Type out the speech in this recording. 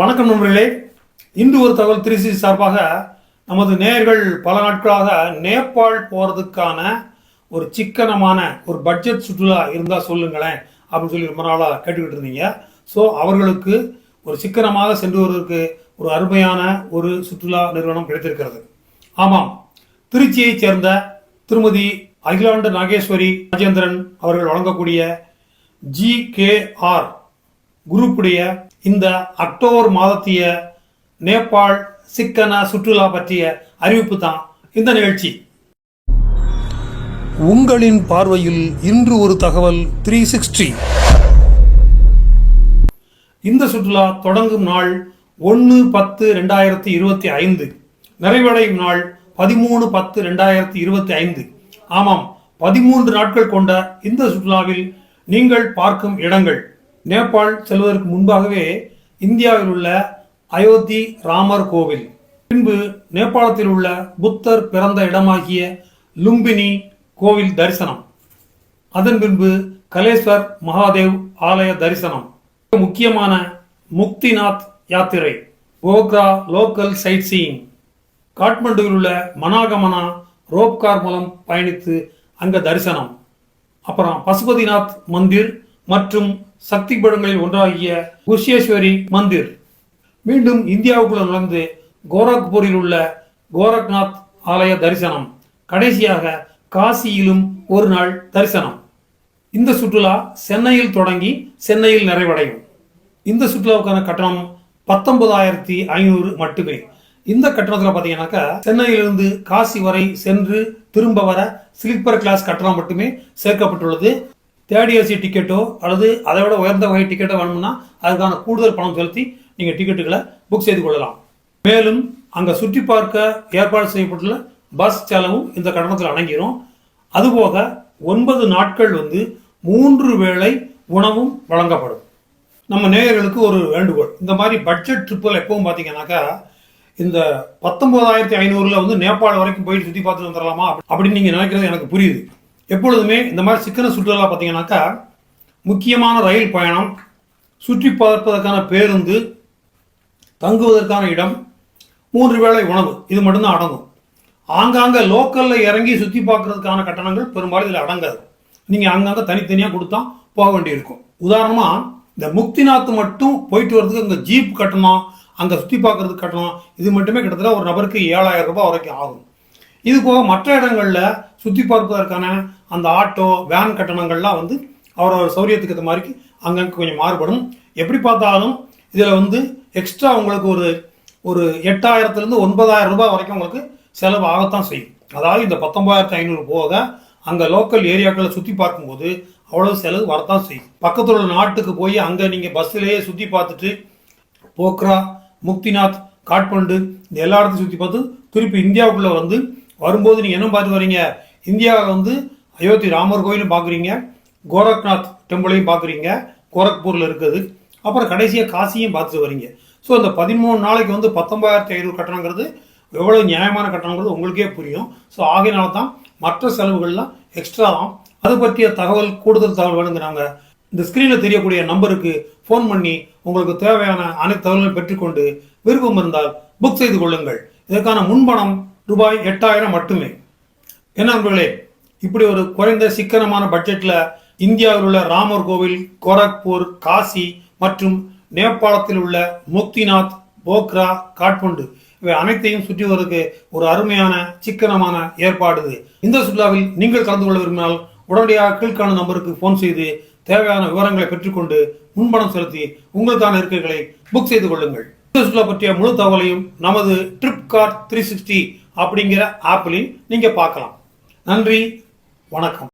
வணக்கம் நண்பர்களே. இன்று ஒரு தகவல் திருச்சி சார்பாக நமது நேயர்கள் பல நாட்களாக நேபாள் போகிறதுக்கான ஒரு சிக்கனமான ஒரு பட்ஜெட் சுற்றுலா இருந்தால் சொல்லுங்களேன் அப்படின்னு சொல்லி ரொம்ப நாளாக கேட்டுக்கிட்டு இருந்தீங்க. ஸோ அவர்களுக்கு ஒரு சிக்கனமாக சென்று வருவதற்கு ஒரு அருமையான ஒரு சுற்றுலா நிறுவனம் கிடைத்திருக்கிறது. ஆமாம் திருச்சியைச் சேர்ந்த திருமதி அகிலாண்டு நாகேஸ்வரி ராஜேந்திரன் அவர்கள் வழங்கக்கூடிய ஜி கே ஆர் குரூப்புடைய இந்த அக்டோபர் மாதத்திய நேபாள் சிக்கன சுற்றுலா பற்றிய அறிவிப்பு தான் இந்த நிகழ்ச்சி. உங்களின் பார்வையில் இன்று ஒரு தகவல் த்ரீ சிக்ஸ்டி இந்த சுற்றுலா தொடங்கும் நாள் ஒன்று பத்து ரெண்டாயிரத்தி இருபத்தி ஐந்து. நிறைவடையும் நாள் பதிமூணு பத்து ரெண்டாயிரத்தி இருபத்தி ஐந்து. ஆமாம் பதிமூன்று நாட்கள் கொண்ட இந்த சுற்றுலாவில் நீங்கள் பார்க்கும் இடங்கள். நேபாள் செல்வதற்கு முன்பாகவே இந்தியாவில் உள்ள அயோத்தி ராமர் கோவில். பின்பு நேபாளத்தில் உள்ள புத்தர் பிறந்த இடமாகிய லும்பினி கோவில் தரிசனம். அதன் பின்பு கலேஸ்வர் மகாதேவ் ஆலய தரிசனம். முக்கியமான முக்திநாத் யாத்திரை கோக்ரா லோக்கல் சைட் சீயிங். காட்மண்டுவில் உள்ள மனாகமனா ரோப்கார் மூலம் பயணித்து அங்கே தரிசனம். அப்புறம் பசுபதிநாத் மந்திர் மற்றும் சக்தி பீடங்களில் ஒன்றாகிய குஷேஸ்வரி மந்திர். மீண்டும் இந்தியாவுக்குள்ள நுழைந்து கோரக்பூரில் உள்ள கோரக்நாத் ஆலய தரிசனம். கடைசியாக காசியிலும் ஒரு நாள் தரிசனம். இந்த சுற்றுலா சென்னையில் தொடங்கி சென்னையில் நிறைவடையும். இந்த சுற்றுலாவுக்கான கட்டணம் பத்தொன்பதாயிரத்தி ஐநூறு மட்டுமே. இந்த கட்டணத்தில் பார்த்தீங்கன்னாக்கா சென்னையிலிருந்து காசி வரை சென்று திரும்ப வர ஸ்லீப்பர் கிளாஸ் கட்டணம் மட்டுமே சேர்க்கப்பட்டுள்ளது. தேர்ட் ஏசி டிக்கெட்டோ அல்லது அதை விட உயர்ந்த வகை டிக்கெட்டோ வேணும்னா அதுக்கான கூடுதல் பணம் செலுத்தி நீங்கள் டிக்கெட்டுகளை புக் செய்து கொள்ளலாம். மேலும் அங்கே சுற்றி பார்க்க ஏற்பாடு செய்யப்பட்டுள்ள பஸ் செலவும் இந்த கட்டணத்தில் அடங்கிரும். அதுபோக ஒன்பது நாட்கள் வந்து மூன்று வேளை உணவும் வழங்கப்படும். நம்ம நேயர்களுக்கு ஒரு வேண்டுகோள். இந்த மாதிரி பட்ஜெட் ட்ரிப்பில் எப்பவும் பார்த்தீங்கன்னாக்கா இந்த பத்தொன்பதாயிரத்தி ஐநூறுல வந்து நேபாள் வரைக்கும் போயிட்டு சுற்றி பார்த்துட்டு வந்துடலாமா அப்படின்னு நீங்கள் நினைக்கிறது எனக்கு புரியுது. எப்பொழுதுமே இந்த மாதிரி சிக்கன சுற்றுலா பார்த்தீங்கன்னாக்கா முக்கியமான ரயில் பயணம் சுற்றி பார்ப்பதற்கான பேருந்து தங்குவதற்கான இடம் மூன்று வேளை உணவு இது மட்டும்தான் அடங்கும். ஆங்காங்க லோக்கலில் இறங்கி சுற்றி பார்க்குறதுக்கான கட்டணங்கள் பெரும்பாலும் இதில் அடங்காது. நீங்கள் அங்கங்கே தனித்தனியாக கொடுத்தா போக வேண்டியிருக்கும். உதாரணமாக இந்த முக்திநாத் மட்டும் போயிட்டு வர்றதுக்கு அங்கே ஜீப் கட்டணம் அங்கே சுற்றி பார்க்குறதுக்கு கட்டணம் இது மட்டுமே கிட்டத்தட்ட ஒரு நபருக்கு ஏழாயிரம் ரூபாய் வரைக்கும் ஆகும். இது போக மற்ற இடங்களில் சுற்றி பார்ப்பதற்கான அந்த ஆட்டோ வேன் கட்டணங்கள்லாம் வந்து அவரோட சௌரியத்துக்கு ஏற்ற மாதிரி அங்கங்கே கொஞ்சம் மாறுபடும். எப்படி பார்த்தாலும் இதில் வந்து எக்ஸ்ட்ரா உங்களுக்கு ஒரு ஒரு எட்டாயிரத்துலேருந்து ஒன்பதாயிரம் ரூபாய் வரைக்கும் உங்களுக்கு செலவு ஆகத்தான் செய்யும். அதாவது இந்த பத்தொன்பதாயிரத்தி ஐநூறு போக அங்கே லோக்கல் ஏரியாக்களை சுற்றி பார்க்கும்போது அவ்வளோ செலவு வரத்தான் செய்யும். பக்கத்தில் உள்ள நாட்டுக்கு போய் அங்கே நீங்கள் பஸ்ஸிலேயே சுற்றி பார்த்துட்டு போக்ரா முக்திநாத் காட்மண்டு இந்த எல்லா இடத்தையும் சுற்றி பார்த்து திருப்பி இந்தியாவுக்குள்ளே வந்து வரும்போது நீங்கள் என்ன பார்த்து வரீங்க? இந்தியாவில் வந்து அயோத்தி ராமர் கோயிலும் பார்க்குறீங்க கோரக்நாத் டெம்பிளையும் பார்க்குறீங்க கோரக்பூரில் இருக்குது. அப்புறம் கடைசியாக காசியும் பார்த்துட்டு வரீங்க. ஸோ இந்த பதிமூணு நாளைக்கு வந்து பத்தொன்பதாயிரத்தி ஐநூறு கட்டணங்கிறது எவ்வளோ நியாயமான கட்டணங்கிறது உங்களுக்கே புரியும். ஸோ ஆகையினால தான் மற்ற செலவுகள்லாம் எக்ஸ்ட்ரா தான் அது பற்றிய தகவல் கூடுதல் தகவல் வேணுங்கிறாங்க. இந்த ஸ்க்ரீனில் தெரியக்கூடிய நம்பருக்கு ஃபோன் பண்ணி உங்களுக்கு தேவையான அனைத்து தகவல்களையும் பெற்றுக்கொண்டு விருப்பம் இருந்தால் புக் செய்து கொள்ளுங்கள். இதற்கான முன்பணம் ரூபாய் எட்டாயிரம் மட்டுமே. என்ன நண்பர்களே? இப்படி ஒரு குறைந்த சிக்கனமான பட்ஜெட்ல இந்தியாவில் உள்ள ராமர் கோவில் கோரக்பூர் காசி மற்றும் நேபாளத்தில் உள்ள முக்திநாத் போக்ரா காட்மண்டு இவை அனைத்தையும் சுற்றி வருவதற்கு ஒரு அருமையான சிக்கனமான ஏற்பாடு இது. இந்த சுற்றுலாவில் நீங்கள் கலந்து கொள்ள விரும்பினால் உடனடியாக கீழ்காணும் நம்பருக்கு ஃபோன் செய்து தேவையான விவரங்களை பெற்றுக்கொண்டு முன்பணம் செலுத்தி உங்களுக்கான இருக்கைகளை புக் செய்து கொள்ளுங்கள். இந்த சுற்றுலா பற்றிய முழு தகவலையும் நமது ட்ரிப் கார்ட் த்ரீ சிக்ஸ்டி அப்படிங்கிற ஆப்பிலையும் நீங்க பார்க்கலாம். நன்றி வணக்கம்.